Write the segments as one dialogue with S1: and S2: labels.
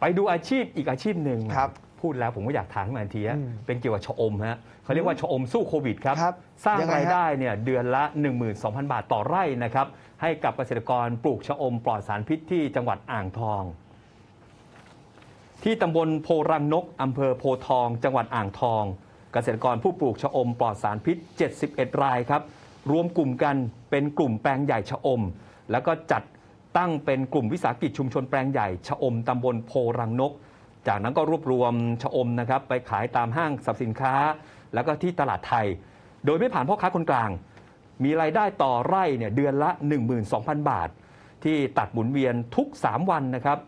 S1: ไปดูอาชีพอีกอาชีพหนึ่ง
S2: ครับ
S1: พูดแล้วผมก็อยากถามขึ้นมาทันทีฮะ
S2: อืม
S1: เป็นเกี่ยวกับชะอมฮะเขาเรียกว่าชะอมสู้โควิดครับ
S2: ครับ
S1: สร้าง
S2: ยังไงฮะ
S1: รายได้เนี่ยเดือนละ 12,000 บาทต่อไร่นะครับ ให้กับเกษตรกรปลูกชะอมปลอดสารพิษที่จังหวัดอ่างทอง ที่ตำบลโพรังนกอำเภอโพทอง จังหวัดอ่างทอง เกษตรกรผู้ปลูกชะอมปลอดสารพิษ 71 รายครับ รวมกลุ่มกันเป็นกลุ่มแปลงใหญ่ชะอม แล้วก็จัด ตั้งเป็นกลุ่มวิสาหกิจชุมชนแปลงใหญ่ชะอมตำบลโพรังนก จากนั้นก็รวบรวมชะอมนะครับไปขายตามห้างสรรพสินค้า แล้วก็ที่ตลาดไทย โดยไม่ผ่านพ่อค้าคนกลาง มีรายได้ต่อไร่เนี่ยเดือนละ 12,000 บาท ที่ตัดหมุนเวียนทุก 3 วันนะครับ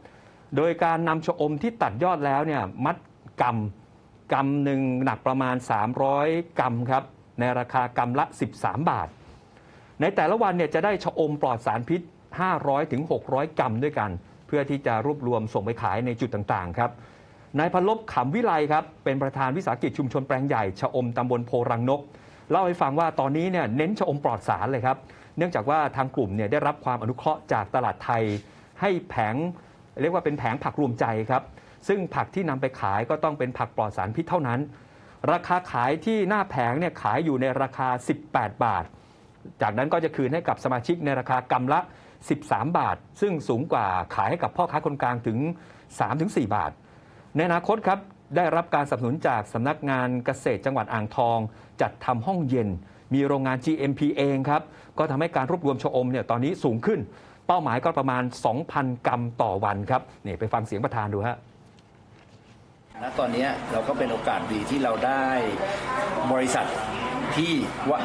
S1: โดยการนำชะอมที่ตัดยอดแล้วเนี่ยมัดกำกำหนึ่งหนักประมาณ 300 กรัมครับในราคากำละ 13 บาท ในแต่ละวันเนี่ยจะได้ชะอมปลอดสารพิษ 500ถึง600 กรัมด้วยกัน เพื่อที่จะรวบรวมส่งไปขายในจุดต่างๆครับนายพันลบขำวิไลครับเป็นประธานวิสาหกิจชุมชนแปลงใหญ่ชะอมตำบลโพรังนก เล่าให้ฟังว่าตอนนี้เนี่ยเน้นชะอมปลอดสารเลยครับ เนื่องจากว่าทางกลุ่มเนี่ยได้รับความอนุเคราะห์จากตลาดไทย ให้แผงเรียกว่าเป็นแผงผักรวมใจครับ ซึ่งผักที่นำไปขายก็ต้องเป็นผักปลอดสารพิษเท่านั้น ราคาขายที่หน้าแผงเนี่ยขายอยู่ในราคา 18 บาท จากนั้นก็จะคืนให้กับสมาชิกในราคากำละ 13 บาท ซึ่งสูงกว่าขายให้กับพ่อค้าคนกลางถึง 3-4 บาท ในอนาคตครับได้รับการสนับสนุนจากสำนักงานเกษตรจังหวัดอ่างทอง จัดทำห้องเย็น มีโรงงาน GMP เองครับ ก็ทำให้การรวบรวมชะอมเนี่ยตอนนี้สูงขึ้น เป้าหมายก็ประมาณ 2,000 กรัมต่อวันครับนี่ไปฟังเสียงประธานดูฮะ
S3: ณตอนนี้เราก็เป็นโอกาสดีที่เราได้บริษัทที่ว่า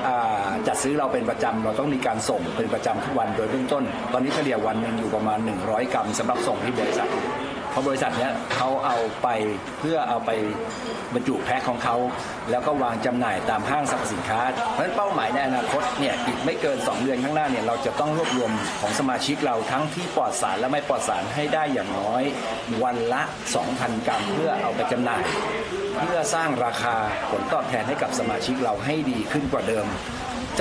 S3: จัดซื้อเราเป็นประจำเราต้องมีการส่งเป็นประจำทุกวันโดยเบื้องต้น ตอนนี้เฉลี่ยวันหนึ่งอยู่ประมาณ 100 กรัมสำหรับส่งที่บริษัท เพราะบริษัทเนี้ยเขาเอาไปเพื่อเอาไปบรรจุแพ็คของเขา แล้วก็วางจำหน่ายตามห้างสรรพสินค้า เพราะฉะนั้นเป้าหมาย อนาคตเนี่ยอีกไม่เกิน 2 เดือนข้างหน้าเนี่ยเราจะต้องรวบรวมของสมาชิกเราทั้งที่ปลอดสารและไม่ปลอดสารให้ได้อย่างน้อยวันละ 2,000 กรัมเพื่อเอาไปจำหน่าย เพื่อสร้างราคาผลตอบแทนให้กับสมาชิกเราให้ดีขึ้นกว่าเดิม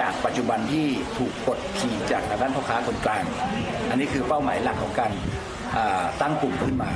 S3: จากปัจจุบันที่ถูกกดขี่จากทางด้านพ่อค้าคนกลาง อันนี้คือเป้าหมายหลักของการตั้งกลุ่มขึ้นมา